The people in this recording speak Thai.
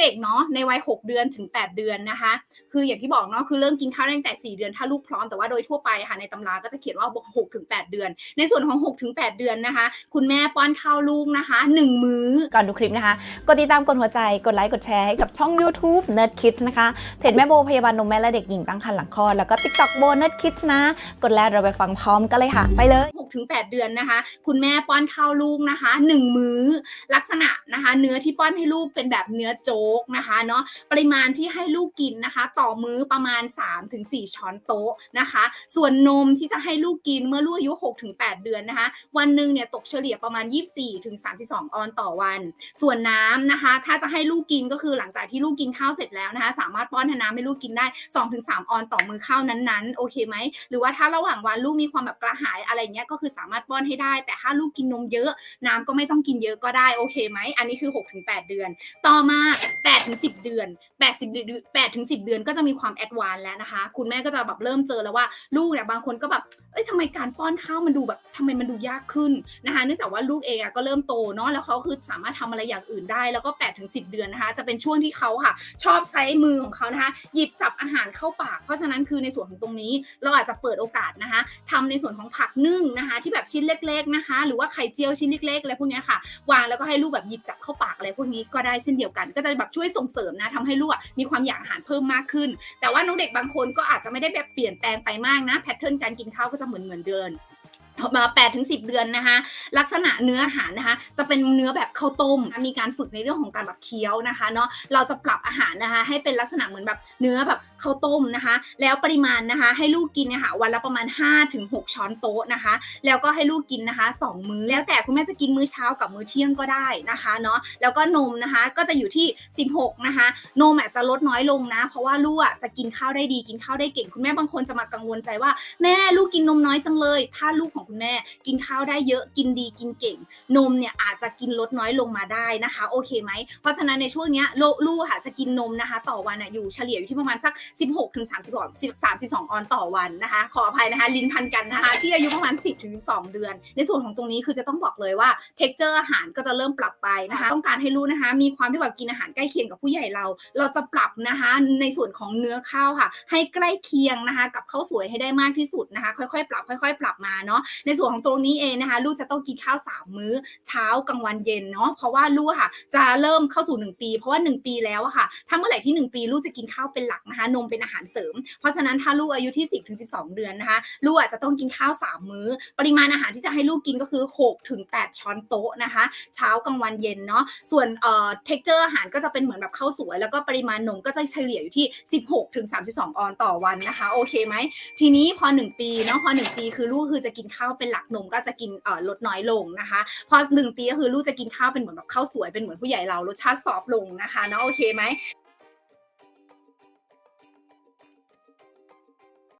เด็กเนาะในวัย 6 เดือนถึง 8 เดือนนะคะ คืออย่างที่บอกเนาะคือเริ่มกินข้าวได้ตั้งแต่ 4 เดือนถ้าลูกพร้อมแต่ว่าโดยทั่วไปค่ะในตำราก็จะเขียนว่า6ถึง8เดือน ในส่วนของ6ถึง8เดือนนะคะ คุณแม่ป้อนข้าวลูกนะคะ 1 มื้อก่อนดูคลิปนะคะกดติดตามกดหัวใจกดไลค์กดแชร์ให้กับช่อง YouTube Nerd Kids นะคะเพจแม่โบพยาบาลนมแม่และเด็กหญิงตั้งครรภ์หลังคลอดแล้วก็ TikTok โบ Nerd Kids นะ กดแล้วเราไปฟังพร้อมกันเลยค่ะ ไปเลย6ถึง8เดือนนะคะ คุณแม่ป้อนข้าวลูกนะคะ 1 มื้อลักษณะนะคะ เนื้อที่ป้อนให้ลูกเป็นแบบเนื้อโจ๊กนะคะเนาะปริมาณที่ให้ลูกกินนะคะ ต่อมื้อประมาณ 3-4 ช้อนโต๊ะนะคะ ส่วนนมที่จะให้ลูกกินเมื่อลูกอายุ6ถึง8เดือนนะคะ วันหนึ่งเนี่ยตกเฉลี่ยประมาณ 24ถึง32 ออนต่อวัน ส่วนน้ำนะคะ ถ้าจะให้ลูกกินก็คือหลังจากที่ลูกกินข้าวเสร็จแล้วนะคะ สามารถป้อนน้ำให้ลูกกินได้ 2-3 ออนต่อมื้อข้าวนั้นๆ โอเคไหมหรือว่าถ้าระหว่างวันลูกมีความแบบกระหายอะไรเงี้ยก็คือสามารถป้อนให้ได้ แต่ถ้าลูกกินนมเยอะน้ำก็ไม่ต้องกินเยอะก็ได้โอเคไหมอันนี้คือ 6-8 เดือน ต่อมา8-10 เดือน80เดือน8ถึง10 เดือนก็จะมีความแอดวานแล้วนะคะ คุณแม่ก็จะแบบเริ่มเจอแล้วว่าลูกเนี่ยบางคนก็แบบเอ้ยทำไมการป้อนข้าวมันดูแบบทำไมมันดูยากขึ้นนะคะเนื่องจากว่าลูกเองอะก็เริ่มโตเนาะแล้วเขาคือสามารถทำอะไรอย่างอื่นได้ แล้วก็8ถึง10เดือนนะคะจะเป็นช่วงที่เขาค่ะ ชอบใช้มือของเขานะคะ หยิบจับอาหารเข้าปาก เพราะฉะนั้นคือในส่วนของตรงนี้เราอาจจะเปิดโอกาสนะคะทำในส่วนของผักนึ่งนะคะที่แบบชิ้นเล็ก ๆนะคะ หรือว่าไข่เจียวชิ้นเล็กๆอะไรพวกนี้ค่ะ วางแล้วก็ให้ลูกแบบหยิบจับเข้าปากอะไรพวกนี้ก็ได้เช่นเดียวกัน ก็จะแบบช่วยส่งเสริมนะทำให้ลูกมีความอยากอาหารเพิ่มมากขึ้น แต่ว่าน้องเด็กบางคนก็อาจจะไม่ได้แบบเปลี่ยนแปลงไปมากนะแพทเทิร์นการกินข้าวก็จะเหมือนเหมือนเดิมมา8ถึง10 เดือนนะคะ ลักษณะเนื้ออาหารนะคะ จะเป็นเนื้อแบบข้าวต้ม มีการฝึกในเรื่องของการแบบเคี้ยวนะคะเนาะเราจะปรับอาหารนะคะ ให้เป็นลักษณะเหมือนแบบเนื้อแบบข้าวต้มนะคะ แล้วปริมาณนะคะ ให้ลูกกินนี่ยค่ะวันละประมาณ5-6ถึง6ช้อนโต๊ะนะคะ แล้วก็ให้ลูกกินนะคะ 2 มื้อ แล้วแต่คุณแม่จะกินมื้อเช้ากับมื้อเที่ยงก็ได้นะคะเนาะแล้วก็นมนะคะก็จะอยู่ที่ 16 นะคะ นมอาจจะลดน้อยลงนะ เพราะว่าลูกจะกินข้าวได้ดีกินข้าวได้เก่ง คุณแม่บางคนจะมากังวลใจว่าแม่ลูกกินนมน้อยจังเลย ถ้าลูกของคุณแม่กินข้าวได้เยอะกินดีกินเก่ง นมเนี่ยอาจจะกินลดน้อยลงมาได้นะคะ โอเคไหมเพราะฉะนั้นในช่วงนี้ลูกค่ะจะกินนมนะคะ ต่อวันอะอยู่เฉลี่ยอยู่ที่ประมาณสัก16ถึง32 32 ออนต่อวันนะคะ ขออภัยนะคะ ลิ้นพันกันนะคะ ที่อายุประมาณ 10ถึง12 เดือน ในส่วนของตรงนี้คือจะต้องบอกเลยว่าเท็กเจอร์อาหารก็จะเริ่มปรับไปนะคะ ต้องการให้รู้นะคะ มีความที่แบบกินอาหารใกล้เคียงกับผู้ใหญ่เรา เราจะปรับนะคะในส่วนของเนื้อข้าวค่ะ ให้ใกล้เคียงนะคะ กับข้าวสวยให้ได้มากที่สุดนะคะ ค่อยๆ ปรับค่อย ๆ เนาะในส่วนของตรงนี้เองนะคะลูกจะต้องกินข้าวสามมื้อเช้ากลางวันเย็นเนาะเพราะว่าลูกค่ะ จะเริ่มเข้าสู่ 1 ปี เพราะว่า 1 ปีแล้วอะค่ะถ้าเมื่อไหร่ที่ 1 ปีลูกจะกินข้าวเป็นหลักนะคะนมเป็นอาหารเสริม เพราะฉะนั้นถ้าลูกอายุที่ 10ถึง12 เดือนนะคะลูกอาจจะต้องกินข้าว 3 มื้อ ปริมาณอาหารที่จะให้ลูกกินก็คือ6ถึง8ช้อนโต๊ะนะคะ เช้ากลางวันเย็นเนาะส่วนเอ่อ texture อาหารก็จะเป็นเหมือนแบบข้าวสวย แล้วก็ปริมาณนมก็จะเฉลี่ยอยู่ที่ 16ถึง32 ออนต่อวันนะคะโอเคไหมทีนี้พอ 1 ปีเนาะพอ 1 ปีคือลูกคือจะกินข้าวเป็นหลักนมก็จะกินเอ่อลดน้อยลงนะคะ พอหนึ่งปีก็คือลูกจะกินข้าวเป็นเหมือนแบบข้าวสวยเป็นเหมือนผู้ใหญ่เรารสชาติซอฟลงนะคะเนาะโอเคไหม